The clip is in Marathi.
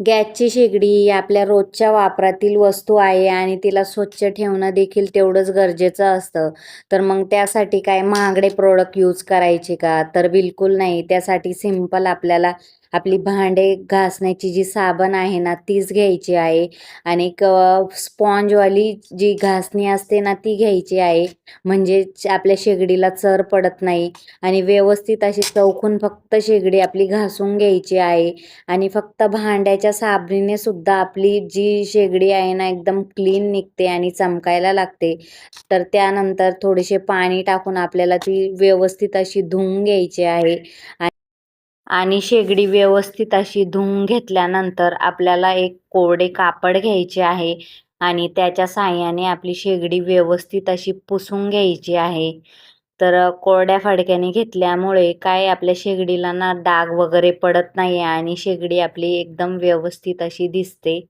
गॅसची शेगडी ही आपल्या रोजच्या वापरातील वस्तू आहे आणि तिला स्वच्छ ठेवणं देखील तेवढंच गरजेचं असतं. तर मग त्यासाठी काय महागडे प्रोडक्ट यूज करायचे का? तर बिलकुल नाही. त्यासाठी सिंपल आपल्याला आपली भांडे घासण्याची जी साबण आहे ना तीच घ्यायची आहे. आणि क स्पॉन्जवाली जी घासणी असते ना ती घ्यायची आहे. म्हणजे आपल्या शेगडीला चर पडत नाही. आणि व्यवस्थित अशी चौकून फक्त शेगडी आपली घासून घ्यायची आहे. आणि फक्त भांड्याच्या साबणीने सुद्धा आपली जी शेगडी आहे ना एकदम क्लीन निघते आणि चमकायला लागते. तर त्यानंतर थोडेसे पाणी टाकून आपल्याला ती व्यवस्थित अशी धुवून घ्यायची आहे. आणि शेगडी व्यवस्थित अशी धुवून घेतल्यानंतर आपल्याला एक कोरडे कापड घ्यायचे आहे आणि त्याच्या साहाय्याने आपली शेगडी व्यवस्थित अशी पुसून घ्यायची आहे. तर कोरड्या फडक्याने घेतल्यामुळे काय आपल्या शेगडीला ना डाग वगैरे पडत नाही आणि शेगडी आपली एकदम व्यवस्थित अशी दिसते.